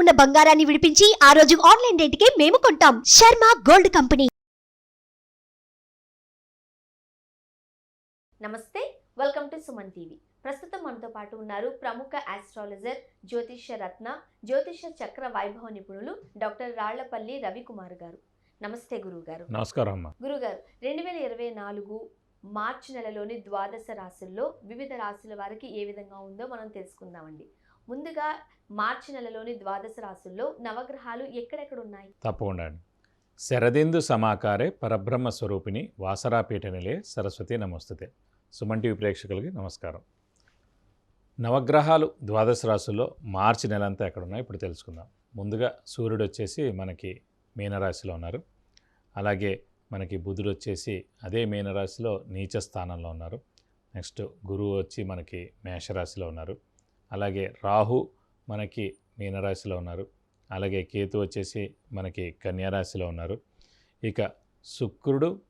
ఉన్న బంగారాన్ని విడిపించి ఆ రోజు ఆన్లైన్ రేటుకే మేము కొంటాం. Sharma gold company. నమస్తే వెల్కమ్ టు సుమన్ టీవీ. ప్రస్తుతం మనతో పాటు ఉన్నారు ప్రముఖ ఆస్ట్రాలజర్ జ్యోతిష్య రత్న జ్యోతిష్య చక్ర వైభవ నిపుణులు డాక్టర్ రాళ్ళపల్లి రవికుమార్ గారు. నమస్తే గురువు గారు నమస్కారం అమ్మ. గురుగారు రెండు వేల ఇరవై నాలుగు మార్చి నెలలోని ద్వాదశ రాశుల్లో వివిధ రాశుల వారికి ఏ విధంగా ఉందో మనం తెలుసుకుందామండి. ముందుగా మార్చి నెలలోని ద్వాదశ రాశుల్లో నవగ్రహాలు ఎక్కడెక్కడ ఉన్నాయి తప్పకుండా శరదేందు సమాకారే పరబ్రహ్మ స్వరూపిణి వాసరాపీఠ నిలే సరస్వతి నమస్తుతే. సుమన్ టీవీ ప్రేక్షకులకి నమస్కారం. నవగ్రహాలు ద్వాదశ రాశుల్లో మార్చి నెలంతా ఎక్కడ ఉన్నాయో ఇప్పుడు తెలుసుకుందాం. ముందుగా సూర్యుడు వచ్చేసి మనకి మీనరాశిలో ఉన్నారు. అలాగే మనకి బుధుడు వచ్చేసి అదే మీనరాశిలో నీచ స్థానంలో ఉన్నారు. నెక్స్ట్ గురువు వచ్చి మనకి మేషరాశిలో ఉన్నారు. అలాగే రాహు మనకి మీనరాశిలో ఉన్నారు. అలాగే కేతు వచ్చేసి మనకి కన్యారాశిలో ఉన్నారు. ఇక శుక్రుడు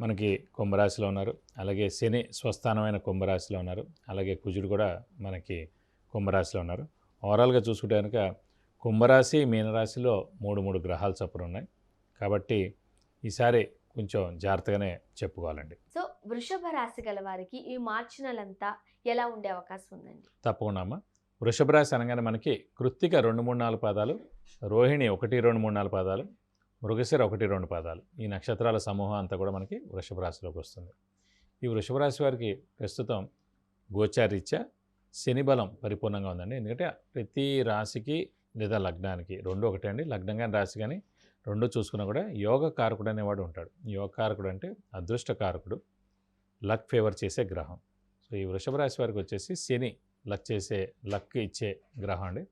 మనకి కుంభరాశిలో ఉన్నారు. అలాగే శని స్వస్థానమైన కుంభరాశిలో ఉన్నారు. అలాగే కుజుడు కూడా మనకి కుంభరాశిలో ఉన్నారు. ఓవరాల్గా చూసుకుంటే కనుక కుంభరాశి మీనరాశిలో మూడు మూడు గ్రహాలు చొప్పున ఉన్నాయి. కాబట్టి ఈసారి కొంచెం జాగ్రత్తగానే చెప్పుకోవాలండి. సో వృషభ రాశి గల వారికి ఈ మార్చి నెలంతా ఎలా ఉండే అవకాశం ఉందండి? తప్పకుండా వృషభరాశి అనగానే మనకి కృత్తిక రెండు మూడు నాలుగు పాదాలు రోహిణి ఒకటి రెండు మూడు నాలుగు పాదాలు మృగశిర ఒకటి రెండు పాదాలు. ఈ నక్షత్రాల సమూహం అంతా కూడా మనకి వృషభ రాశిలోకి వస్తుంది. ఈ వృషభ రాశి వారికి ప్రస్తుతం గోచారీత్యా శని బలం పరిపూర్ణంగా ఉందండి. ఎందుకంటే ప్రతి రాశికి లేదా లగ్నానికి రెండు ఒకటే అండి. లగ్నం కానీ రాశి కానీ రెండు చూసుకున్నా కూడా యోగ కారకుడు అనేవాడు ఉంటాడు. యోగ కారకుడు అంటే అదృష్ట కారకుడు లక్ ఫేవర్ చేసే గ్రహం. సో ఈ వృషభ రాశి వారికి వచ్చేసి శని లక్ చేసే లక్ ఇచ్చే గ్రహం అండి.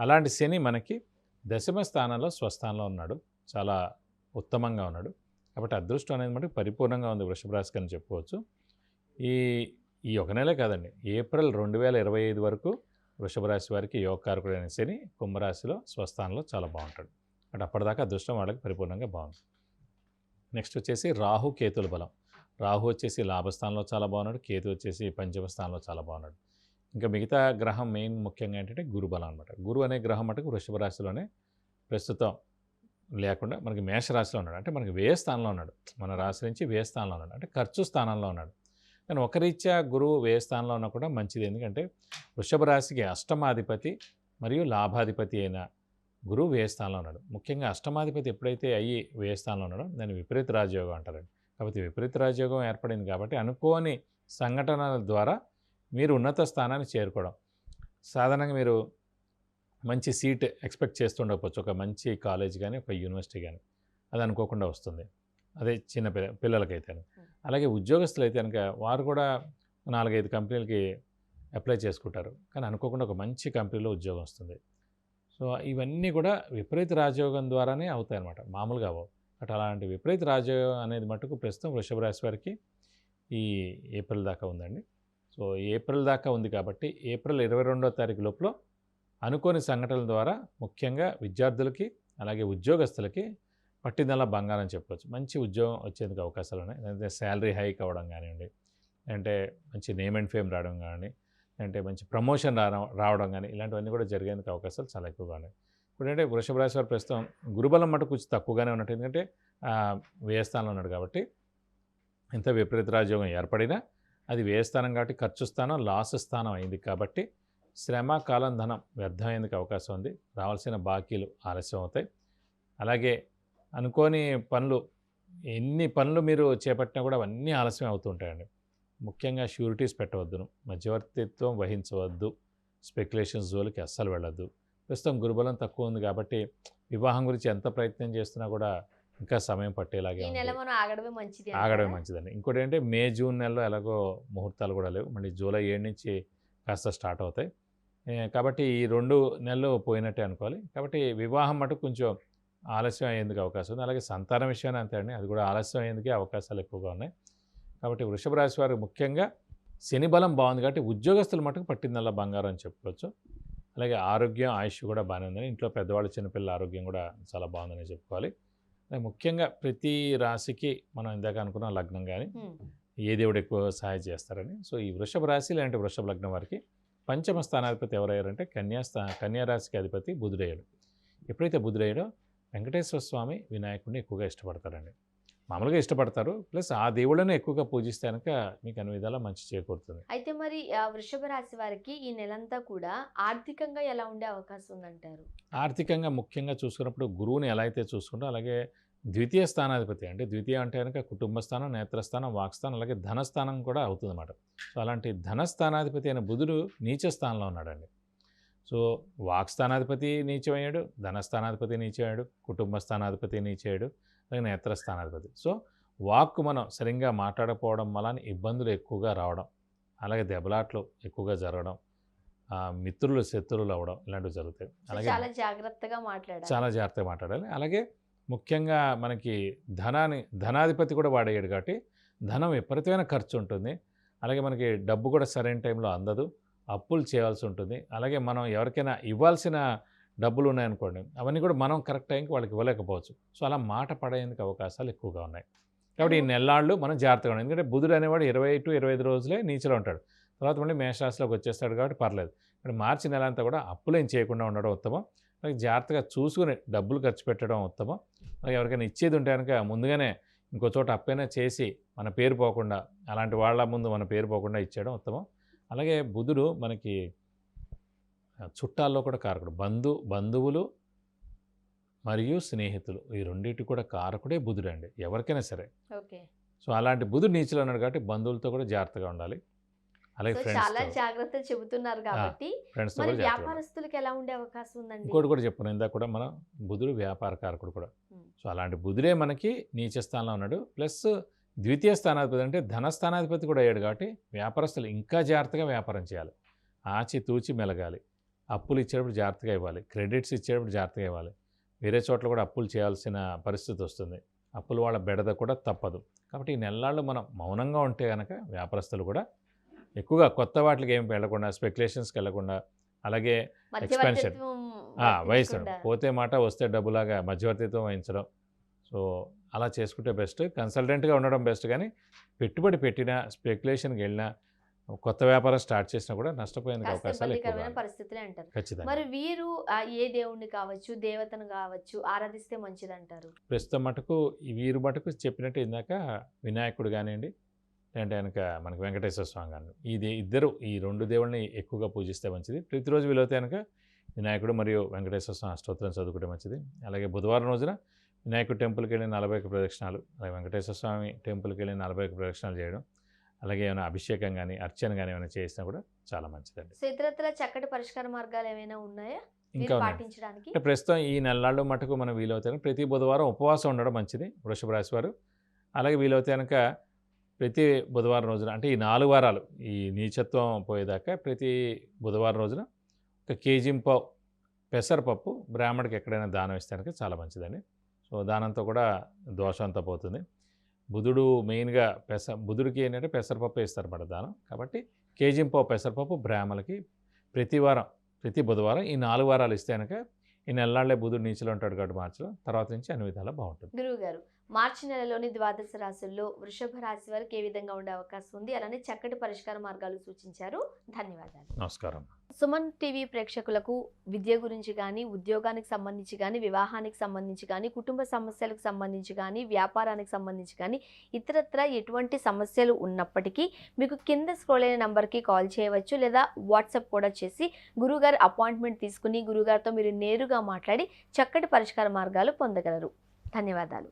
అలాంటి శని మనకి దశమ స్థానంలో స్వస్థానంలో ఉన్నాడు. చాలా ఉత్తమంగా ఉన్నాడు. కాబట్టి అదృష్టం అనేది మనకి పరిపూర్ణంగా ఉంది వృషభరాశికి అని చెప్పుకోవచ్చు. ఈ ఈ ఒక నెలే కాదండి. ఏప్రిల్ రెండు వేల ఇరవై ఐదు వరకు వృషభరాశి వారికి యోగకారకుడైన శని కుంభరాశిలో స్వస్థానంలో చాలా బాగుంటాడు. అంటే అప్పటిదాకా అదృష్టం వాళ్ళకి పరిపూర్ణంగా బాగుంది. నెక్స్ట్ వచ్చేసి రాహు కేతుల బలం. రాహు వచ్చేసి లాభస్థానంలో చాలా బాగున్నాడు. కేతు వచ్చేసి పంచమ స్థానంలో చాలా బాగున్నాడు. ఇంకా మిగతా గ్రహం మెయిన్ ముఖ్యంగా ఏంటంటే గురుబలం అనమాట గురువు అనే గ్రహం మటుకు వృషభ రాశిలోనే ప్రస్తుతం లేకుండా మనకి మేషరాశిలో ఉన్నాడు. అంటే మనకి వ్యయ స్థానంలో ఉన్నాడు. మన రాశి నుంచి వ్యయ స్థానంలో ఉన్నాడు. అంటే ఖర్చు స్థానంలో ఉన్నాడు. కానీ ఒకరీత్యా గురువు వ్యయ స్థానంలో ఉన్నా కూడా మంచిది. ఎందుకంటే వృషభ రాశికి అష్టమాధిపతి మరియు లాభాధిపతి అయిన గురువు వ్యయ స్థానంలో ఉన్నాడు. ముఖ్యంగా అష్టమాధిపతి ఎప్పుడైతే అయ్యి వ్యయ స్థానంలో ఉన్నాడో దాన్ని విపరీత రాజయోగం అంటారండి. కాబట్టి విపరీత రాజయోగం ఏర్పడింది కాబట్టి అనుకోని సంఘటనల ద్వారా మీరు ఉన్నత స్థానాన్ని చేరుకోవడం. సాధారణంగా మీరు మంచి సీట్ ఎక్స్పెక్ట్ చేస్తుండకపోవచ్చు. ఒక మంచి కాలేజ్ కానీ ఒక యూనివర్సిటీ కానీ అది అనుకోకుండా వస్తుంది. అదే చిన్న పిల్ల పిల్లలకైతే అలాగే ఉద్యోగస్తులు అయితే కనుక వారు కూడా నాలుగైదు కంపెనీలకి అప్లై చేసుకుంటారు. కానీ అనుకోకుండా ఒక మంచి కంపెనీలో ఉద్యోగం వస్తుంది. సో ఇవన్నీ కూడా విపరీత రాజయోగం ద్వారానే అవుతాయి అన్నమాట మామూలుగా అవ్వవు. బట్ అలాంటి విపరీత రాజయోగం అనేది మటుకు ప్రస్తుతం వృషభ రాశి వారికి ఈ ఏప్రిల్ దాకా ఉందండి. సో ఏప్రిల్ దాకా ఉంది కాబట్టి ఏప్రిల్ ఇరవై రెండో తారీఖు లోపల అనుకోని సంఘటనల ద్వారా ముఖ్యంగా విద్యార్థులకి అలాగే ఉద్యోగస్తులకి పట్టిందల బంగారం చెప్పవచ్చు మంచి ఉద్యోగం వచ్చేందుకు అవకాశాలు ఉన్నాయి. లేదంటే శాలరీ హైక్ అవ్వడం కానివ్వండి అంటే మంచి నేమ్ అండ్ ఫేమ్ రావడం కానీ అంటే మంచి ప్రమోషన్ రావడం కానీ ఇలాంటివన్నీ కూడా జరిగేందుకు అవకాశాలు చాలా ఎక్కువగా ఉన్నాయి. ఇప్పుడు అంటే వృషభ రాశి వారు ప్రస్తుతం గురుబలం మటు కొంచెం తక్కువగానే ఉన్నట్టు ఎందుకంటే వ్యయస్థానంలో ఉన్నాడు కాబట్టి ఎంత విపరీత రాజయోగం ఏర్పడినా అది వ్యయస్థానం కాబట్టి ఖర్చు స్థానం లాస్ స్థానం అయింది కాబట్టి శ్రమ కాలం ధనం వ్యర్థమయ్యేందుకు అవకాశం ఉంది. రావాల్సిన బాకీలు ఆలస్యం అవుతాయి. అలాగే అనుకోని పనులు ఎన్ని పనులు మీరు చేపట్టినా కూడా అవన్నీ ఆలస్యం అవుతుంటాయండి ముఖ్యంగా షూరిటీస్ పెట్టవద్దును మధ్యవర్తిత్వం వహించవద్దు స్పెక్యులేషన్స్ జోలికి అస్సలు వెళ్ళొద్దు. ప్రస్తుతం గురుబలం తక్కువ ఉంది కాబట్టి వివాహం గురించి ఎంత ప్రయత్నం చేస్తున్నా కూడా ఇంకా సమయం పట్టేలాగే ఈ ఉంది. నెల మనం ఆగడమే మంచిది ఆగడమే? మంచిదండి. ఇంకోటి ఏంటంటే మే జూన్ నెలలో ఎలాగో ముహూర్తాలు కూడా లేవు. మళ్ళీ జూలై ఏడు నుంచి కాస్త స్టార్ట్ అవుతాయి. కాబట్టి ఈ రెండు నెలలు పోయినట్టే అనుకోవాలి. కాబట్టి వివాహం మటుకు కొంచెం ఆలస్యం అయ్యేందుకు అవకాశం ఉంది. అలాగే సంతానం విషయాన్ని అంతే అండి. అది కూడా ఆలస్యం అయ్యేందుకే అవకాశాలు ఎక్కువగా ఉన్నాయి. కాబట్టి వృషభ రాశి వారు ముఖ్యంగా శని బలం బాగుంది కాబట్టి ఉద్యోగస్తులు మటుకు పట్టిందల్లా బంగారం అని చెప్పుకోవచ్చు. అలాగే ఆరోగ్యం ఆయుష్ కూడా బాగానే ఉందని ఇంట్లో పెద్దవాళ్ళు చిన్నపిల్లల ఆరోగ్యం కూడా చాలా బాగుందని చెప్పుకోవాలి. ముఖ్యంగా ప్రతి రాశికి మనం ఇందాక అనుకున్న లగ్నం కానీ. ఏ దేవుడు ఎక్కువ సహాయం చేస్తారని. సో ఈ వృషభ రాశి లాంటి వృషభ లగ్నం వారికి పంచమ స్థానాధిపతి ఎవరయ్యారంటే కన్యా స్థా కన్యా రాశికి అధిపతి బుధుడయ్యాడు. ఎప్పుడైతే బుధుడయ్యాడో వెంకటేశ్వర స్వామి వినాయకుడిని ఎక్కువగా ఇష్టపడతారండి. మామూలుగా ఇష్టపడతారు. ప్లస్ ఆ దేవుళ్ళని ఎక్కువగా పూజిస్తే కనుక మీకు అన్ని విధాలా మంచి చేకూరుతుంది. అయితే మరి వృషభ రాశి వారికి ఈ నెలంతా కూడా ఆర్థికంగా ఎలా ఉండే అవకాశం ఉందంటారు? ఆర్థికంగా ముఖ్యంగా చూసుకున్నప్పుడు గురువుని ఎలా అయితే చూసుకుంటో అలాగే ద్వితీయ స్థానాధిపతి అంటే ద్వితీయ అంటే కనుక కుటుంబ స్థానం నేత్రస్థానం వాక్స్థానం అలాగే ధనస్థానం కూడా అవుతుందన్నమాట. సో అలాంటి ధనస్థానాధిపతి అయిన బుధుడు నీచ స్థానంలో ఉన్నాడండి. సో వాక్స్థానాధిపతి నీచమయ్యాడు ధనస్థానాధిపతి నీచమయ్యాడు కుటుంబ స్థానాధిపతి నీచయ్యాడు అలాగే నేత్రస్థానాధిపతి సో వాక్కు మనం సరిగ్గా మాట్లాడకపోవడం వలన ఇబ్బందులు ఎక్కువగా రావడం అలాగే దెబ్బలాట్లు ఎక్కువగా జరగడం మిత్రులు శత్రువులు అవ్వడం ఇలాంటివి జరుగుతాయి. అలాగే చాలా జాగ్రత్తగా మాట్లాడాలి. చాలా జాగ్రత్తగా మాట్లాడాలి. అలాగే ముఖ్యంగా మనకి ధనాన్ని ధనాధిపతి కూడా వాడేయడు కాబట్టి ధనం విపరీతమైన ఖర్చు ఉంటుంది. అలాగే మనకి డబ్బు కూడా సరైన టైంలో అందదు. అప్పులు చేయాల్సి ఉంటుంది. అలాగే మనం ఎవరికైనా ఇవ్వాల్సిన డబ్బులు ఉన్నాయనుకోండి అవన్నీ కూడా మనం కరెక్ట్ టైంకి వాళ్ళకి ఇవ్వలేకపోవచ్చు. సో అలా మాట పడేందుకు అవకాశాలు ఎక్కువగా ఉన్నాయి. కాబట్టి ఈ నెల్లాళ్ళు మనం జాగ్రత్తగా ఉండాలి. ఎందుకంటే బుధుడు అనేవాడు ఇరవై టు ఇరవై ఐదు రోజులే నీచలో ఉంటాడు. తర్వాత మళ్ళీ మేషరాశిలోకి వచ్చేస్తాడు కాబట్టి పర్లేదు. ఇక్కడ మార్చి నెల అంతా కూడా అప్పులేం చేయకుండా ఉండడం ఉత్తమం. అలాగే జాగ్రత్తగా చూసుకుని డబ్బులు ఖర్చు పెట్టడం ఉత్తమం. అలాగే ఎవరికైనా ఇచ్చేది ఉంటే కనుక ముందుగానే ఇంకో చోట అప్పైనా చేసి మన పేరు పోకుండా అలాంటి వాళ్ళ ముందు మన పేరు పోకుండా ఇచ్చేయడం ఉత్తమం. అలాగే బుధుడు మనకి చుట్టాల్లో కూడా కారకుడు. బంధు బంధువులు మరియు స్నేహితులు. ఈ రెండింటి కూడా కారకుడే బుధుడు అండి ఎవరికైనా సరే. ఓకే. సో అలాంటి బుధుడు నీచులో ఉన్నాడు కాబట్టి బంధువులతో కూడా జాగ్రత్తగా ఉండాలి. అలాగే చాలా ఫ్రెండ్స్ జాగ్రత్తలు చెబుతున్నారు కాబట్టి ఉండాలి. వ్యాపారస్తులకి ఎలా ఉండే అవకాశం ఉందండి? ఇంకోటి కూడా చెప్పుకున్నాం ఇందాక కూడా మనం బుధుడు వ్యాపార కారకుడు కూడా. సో అలాంటి బుధుడే మనకి నీచ స్థానంలో ఉన్నాడు. ప్లస్ ద్వితీయ స్థానాధిపతి అంటే ధన స్థానాధిపతి కూడా అయ్యాడు కాబట్టి వ్యాపారస్తులు ఇంకా జాగ్రత్తగా వ్యాపారం చేయాలి. ఆచి తూచి మెలగాలి. అప్పులు ఇచ్చేటప్పుడు జాగ్రత్తగా ఇవ్వాలి. క్రెడిట్స్ ఇచ్చేటప్పుడు జాగ్రత్తగా ఇవ్వాలి. వేరే చోట్ల కూడా అప్పులు చేయాల్సిన పరిస్థితి వస్తుంది. అప్పులు వాళ్ళ బెడద కూడా తప్పదు. కాబట్టి ఈ నెలలాళ్ళు మనం మౌనంగా ఉంటే కనుక వ్యాపారస్తులు కూడా ఎక్కువగా కొత్త వాటికి ఏం వెళ్ళకుండా స్పెక్యులేషన్స్కి వెళ్ళకుండా అలాగే ఆ, వహించడం. పోతే మాట వస్తే డబ్బులాగా మధ్యవర్తిత్వం వహించడం. సో అలా చేసుకుంటే బెస్ట్. కన్సల్టెంట్గా ఉండడం బెస్ట్. కానీ పెట్టుబడి పెట్టినా స్పెక్యులేషన్కి వెళ్ళినా కొత్త వ్యాపారం స్టార్ట్ చేసినా కూడా నష్టపోయేందుకు అవకాశాలు. పరిస్థితులే అంటారు. మరి వీరు ఏ దేవుణ్ణి కావచ్చు దేవతను కావచ్చు ఆరాధిస్తే మంచిది అంటారు ప్రస్తుతం మటుకు వీరు మటుకు చెప్పినట్టు ఇందాక వినాయకుడు కానివ్వండి లేదంటే కనుక మనకి వెంకటేశ్వర స్వామి కానీ ఇది ఇద్దరు ఈ రెండు దేవుళ్ళని ఎక్కువగా పూజిస్తే మంచిది. ప్రతిరోజు వీలైతే కనుక వినాయకుడు మరియు వెంకటేశ్వర స్వామి అష్టోత్తరం చదువుకుంటే మంచిది. అలాగే బుధవారం రోజున వినాయకుడు టెంపుల్కి వెళ్ళి నలభై ఒక్క ప్రదక్షిణాలు అలాగే వెంకటేశ్వర స్వామి టెంపుల్కి వెళ్ళి నలభై ఒక్క ప్రదక్షిణాలు చేయడం అలాగే ఏమైనా అభిషేకం కానీ అర్చన కానీ ఏమైనా చేసినా కూడా చాలా మంచిదండి. సో ఇతరత్ర చక్కటి పరిష్కార మార్గాలు ఏమైనా ఉన్నాయా? ఇంకా. పాటించడానికి? అంటే ప్రస్తుతం ఈ నెలల్లో మటుకు మనం వీలవుతే కనుక ప్రతి బుధవారం ఉపవాసం ఉండడం మంచిది వృషభ రాశి వారు. అలాగే వీలవుతే కనుక ప్రతి బుధవారం రోజున అంటే ఈ నాలుగు వారాలు ఈ నీచత్వం పోయేదాకా ప్రతి బుధవారం రోజున ఒక కేజీ పావు పెసరపప్పు బ్రాహ్మడికి ఎక్కడైనా దానం ఇస్తే కనుక చాలా మంచిదండి. సో దానంతో కూడా దోషం అంతా పోతుంది. బుధుడు మెయిన్గా పెస బుధుడికి ఏంటంటే పెసరపప్పు ఇస్తారు పడదానం దానం. కాబట్టి కేజీ పావు పెసరపప్పు బ్రాహ్మలకి ప్రతి వారం ప్రతి బుధవారం ఈ నాలుగు వారాలు ఇస్తే కనుక ఈ నెలలాళ్ళే బుధుడు నీచులో ఉంటాడు కాబట్టి మార్చడం తర్వాత నుంచి అన్ని విధాలు బాగుంటుంది. గురువు గారు మార్చి నెలలోని ద్వాదశ రాశుల్లో వృషభ రాశి వారికి ఏ విధంగా ఉండే అవకాశం ఉంది? అలానే చక్కటి పరిష్కార మార్గాలు సూచించారు. ధన్యవాదాలు. నమస్కారం. సుమన్ టీవీ ప్రేక్షకులకు విద్య గురించి కానీ ఉద్యోగానికి సంబంధించి కానీ వివాహానికి సంబంధించి కానీ కుటుంబ సమస్యలకు సంబంధించి కానీ వ్యాపారానికి సంబంధించి కానీ ఇతరత్ర ఎటువంటి సమస్యలు ఉన్నప్పటికీ మీకు కింద స్క్రోల్ అయిన నంబర్కి కాల్ చేయవచ్చు. లేదా వాట్సాప్ కూడా చేసి గురుగారు అపాయింట్మెంట్ తీసుకుని గురుగారితో మీరు నేరుగా మాట్లాడి చక్కటి పరిష్కార మార్గాలు పొందగలరు. ధన్యవాదాలు.